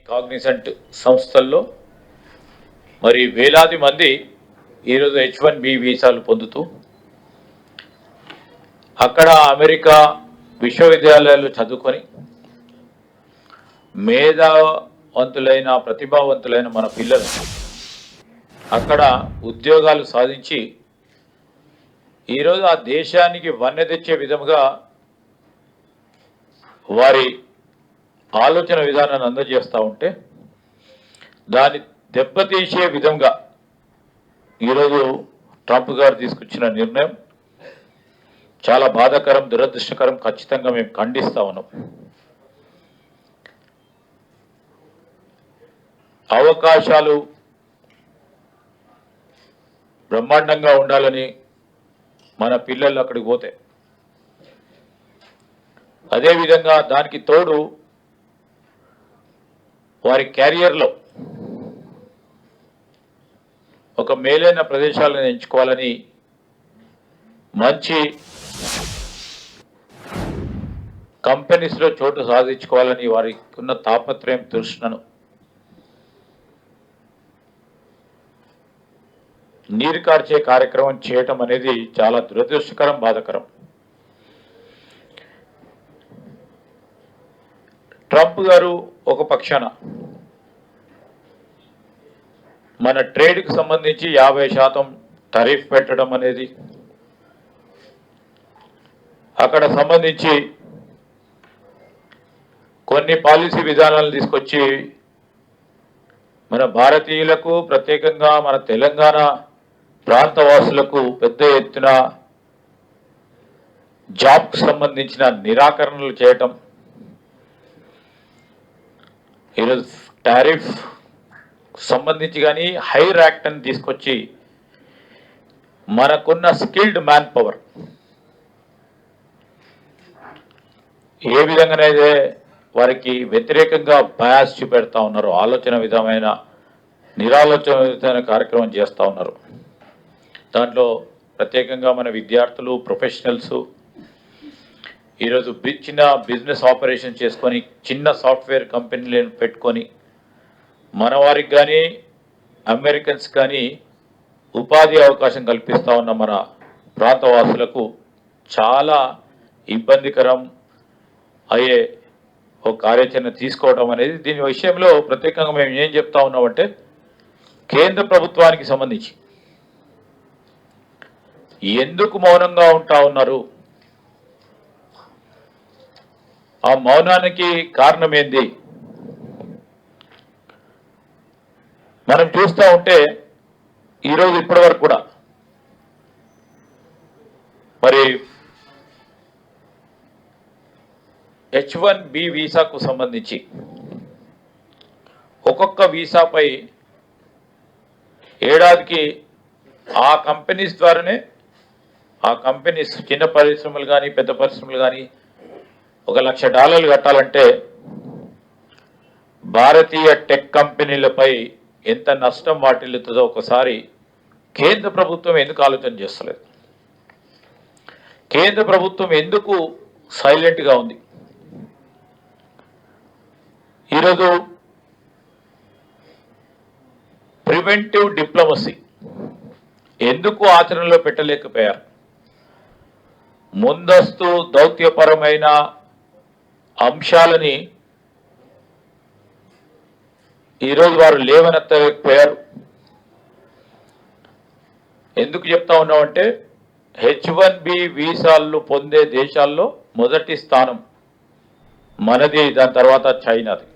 Cognizant సంస్థల్లో మరి వేలాది మంది ఈరోజు హెచ్ వన్ బి వీసాలు పొందుతూ అక్కడ అమెరికా విశ్వవిద్యాలయాలు చదువుకొని మేధావంతులైన ప్రతిభావంతులైన మన పిల్లలు అక్కడ ఉద్యోగాలు సాధించి ఈరోజు ఆ దేశానికి వన్నె తెచ్చే విధముగా వారి ఆలోచన విధానాన్ని అందజేస్తూ ఉంటే దాన్ని దెబ్బతీసే విధంగా ఈరోజు ట్రంప్ గారు తీసుకొచ్చిన నిర్ణయం చాలా బాధాకరం దురదృష్టకరం. ఖచ్చితంగా మేము ఖండిస్తా ఉన్నాం. అవకాశాలు బ్రహ్మాండంగా ఉండాలని మన పిల్లలు అక్కడికి పోతే. అదేవిధంగా దానికి తోడు వారి క్యారియర్లో ఒక మేలైన ప్రదేశాలను ఎంచుకోవాలని మంచి కంపెనీస్లో చోటు సాధించుకోవాలని వారికి ఉన్న తాపత్రయం తృష్ణను నీరు కార్చే కార్యక్రమం చేయటం అనేది చాలా దురదృష్టకరం బాధకరం. ట్రంప్ గారు ఒక పక్షాన. మన ట్రేడ్కి సంబంధించి యాభై శాతం టరీఫ్ పెట్టడం అనేది అక్కడ సంబంధించి కొన్ని పాలసీ విధానాలు తీసుకొచ్చి మన భారతీయులకు ప్రత్యేకంగా మన తెలంగాణ ప్రాంతవాసులకు పెద్ద ఎత్తున జాబ్కు సంబంధించిన నిరాకరణలు చేయటం ఈరోజు టారిఫ్ సంబంధించి కానీ హైర్ యాక్ట్ అని తీసుకొచ్చి మనకున్న స్కిల్డ్ మ్యాన్ పవర్. ఏ విధంగానైతే వారికి వ్యతిరేకంగా బయాస్ చూపెడతా ఉన్నారు ఆలోచన విధమైన నిరాలోచన విధమైన కార్యక్రమం చేస్తూ ఉన్నారు. దాంట్లో ప్రత్యేకంగా మన విద్యార్థులు ప్రొఫెషనల్స్ ఈరోజు చిన్న బిజినెస్ ఆపరేషన్ చేసుకొని చిన్న సాఫ్ట్వేర్ కంపెనీలను పెట్టుకొని మన వారికి కానీ అమెరికన్స్ కానీ ఉపాధి అవకాశం కల్పిస్తూ ఉన్న మన ప్రాంతవాసులకు చాలా ఇబ్బందికరం అయ్యే ఒక కార్యాచరణ తీసుకోవడం అనేది దీని విషయంలో ప్రత్యేకంగా మేము ఏం చెప్తా ఉన్నామంటే కేంద్ర ప్రభుత్వానికి సంబంధించి. ఎందుకు మౌనంగా ఉంటా ఉన్నారు? ఆ మౌనానికి కారణం ఏంది మనం చూస్తూ ఉంటే ఈరోజు ఇప్పటి వరకు కూడా. మరి హెచ్ వన్ బి వీసాకు సంబంధించి ఒక్కొక్క వీసాపై ఏడాదికి ఆ కంపెనీస్ ద్వారానే ఆ కంపెనీస్ చిన్న పరిశ్రమలు కానీ పెద్ద పరిశ్రమలు కానీ ఒక లక్ష డాలర్లు కట్టాలంటే భారతీయ టెక్ కంపెనీలపై ఎంత నష్టం వాటిల్లుతుందో ఒకసారి కేంద్ర ప్రభుత్వం ఎందుకు ఆలోచన చేస్తలేదు? కేంద్ర ప్రభుత్వం ఎందుకు సైలెంట్గా ఉంది? ఈరోజు ప్రివెంటివ్ డిప్లొమసీ ఎందుకు ఆచరణలో పెట్టలేకపోయారు? ముందస్తు దౌత్యపరమైన అంశాలని ఈరోజు వారు లేవనెత్తలేకపోయారు. ఎందుకు చెప్తా ఉన్నామంటే హెచ్ వన్ బి వీసాలు పొందే దేశాల్లో మొదటి స్థానం మనది దాని తర్వాత చైనాది.